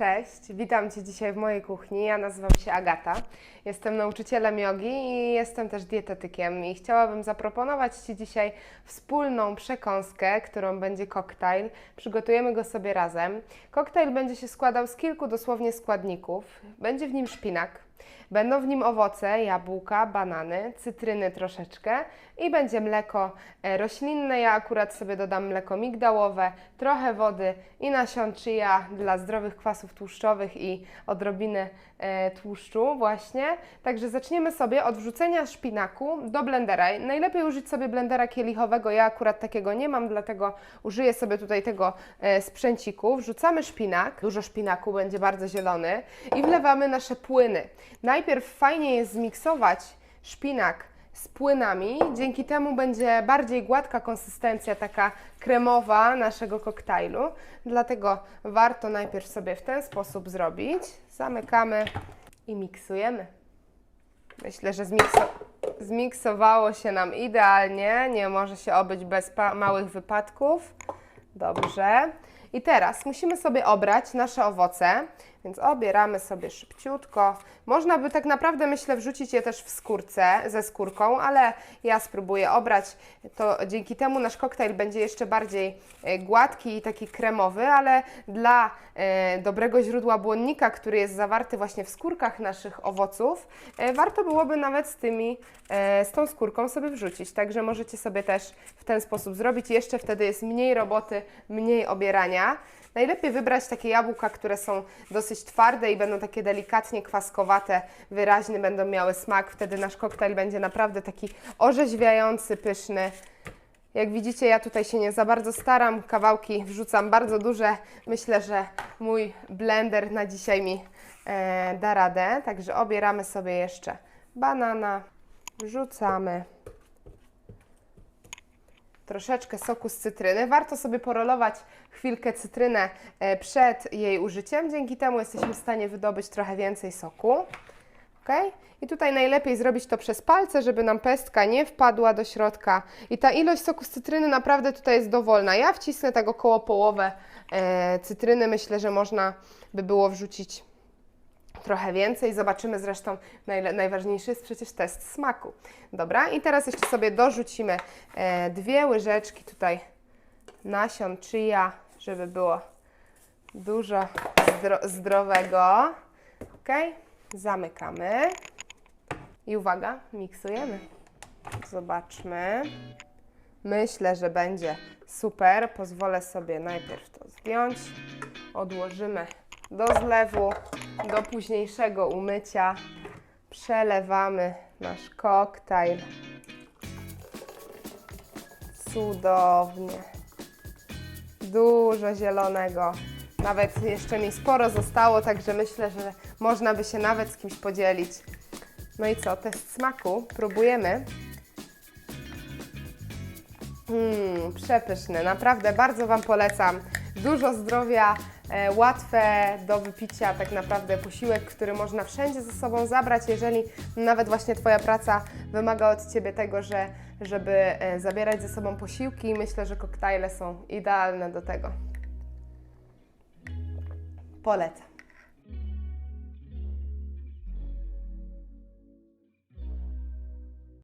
Cześć, witam Cię dzisiaj w mojej kuchni. Ja nazywam się Agata. Jestem nauczycielem jogi i jestem też dietetykiem. I chciałabym zaproponować Ci dzisiaj wspólną przekąskę, którą będzie koktajl. Przygotujemy go sobie razem. Koktajl będzie się składał z kilku dosłownie składników. Będzie w nim szpinak, Będą w nim owoce, jabłka, banany, cytryny troszeczkę i będzie mleko e, roślinne. Ja akurat sobie dodam mleko migdałowe, trochę wody i nasion chia dla zdrowych kwasów tłuszczowych i odrobiny e, tłuszczu właśnie. Także zaczniemy sobie od wrzucenia szpinaku do blendera. Najlepiej użyć sobie blendera kielichowego. Ja akurat takiego nie mam, dlatego użyję sobie tutaj tego e, sprzęciku. Wrzucamy szpinak, dużo szpinaku, będzie bardzo zielony i wlewamy nasze płyny. Najpierw fajnie jest zmiksować szpinak z płynami, dzięki temu będzie bardziej gładka konsystencja, taka kremowa naszego koktajlu. Dlatego warto najpierw sobie w ten sposób zrobić. Zamykamy i miksujemy. Myślę, że zmikso zmiksowało się nam idealnie, nie może się obyć bez małych wypadków. Dobrze. I teraz musimy sobie obrać nasze owoce, więc obieramy sobie szybciutko. Można by tak naprawdę, myślę, wrzucić je też w skórce, ze skórką, ale ja spróbuję obrać. To dzięki temu nasz koktajl będzie jeszcze bardziej e, gładki i taki kremowy, ale dla e, dobrego źródła błonnika, który jest zawarty właśnie w skórkach naszych owoców, e, warto byłoby nawet z tymi, e, z tą skórką sobie wrzucić. Także możecie sobie też w ten sposób zrobić. Jeszcze wtedy jest mniej roboty, mniej obierania. Najlepiej wybrać takie jabłka, które są dosyć twarde i będą takie delikatnie kwaskowate, wyraźny będą miały smak. Wtedy nasz koktajl będzie naprawdę taki orzeźwiający, pyszny. Jak widzicie, ja tutaj się nie za bardzo staram, kawałki wrzucam bardzo duże. Myślę, że mój blender na dzisiaj mi e, da radę. Także obieramy sobie jeszcze banana, wrzucamy troszeczkę soku z cytryny. Warto sobie porolować chwilkę cytrynę e, przed jej użyciem. Dzięki temu jesteśmy w stanie wydobyć trochę więcej soku. Ok? I tutaj najlepiej zrobić to przez palce, żeby nam pestka nie wpadła do środka. I ta ilość soku z cytryny naprawdę tutaj jest dowolna. Ja wcisnę tak około połowę e, cytryny. Myślę, że można by było wrzucić trochę więcej. Zobaczymy zresztą, najważniejszy jest przecież test smaku. Dobra, i teraz jeszcze sobie dorzucimy e, dwie łyżeczki tutaj nasion chia, żeby było dużo zdro- zdrowego. Ok, zamykamy. I uwaga, miksujemy. Zobaczmy. Myślę, że będzie super. Pozwolę sobie najpierw to zdjąć. Odłożymy do zlewu, do późniejszego umycia. Przelewamy nasz koktajl. Cudownie. Dużo zielonego. Nawet jeszcze mi sporo zostało, także myślę, że można by się nawet z kimś podzielić. No i co, test smaku. Próbujemy. Mm, przepyszny, naprawdę bardzo Wam polecam. Dużo zdrowia, łatwe do wypicia, tak naprawdę posiłek, który można wszędzie ze sobą zabrać, jeżeli nawet właśnie Twoja praca wymaga od Ciebie tego, że, żeby e, zabierać ze sobą posiłki. Myślę, że koktajle są idealne do tego. Polecam.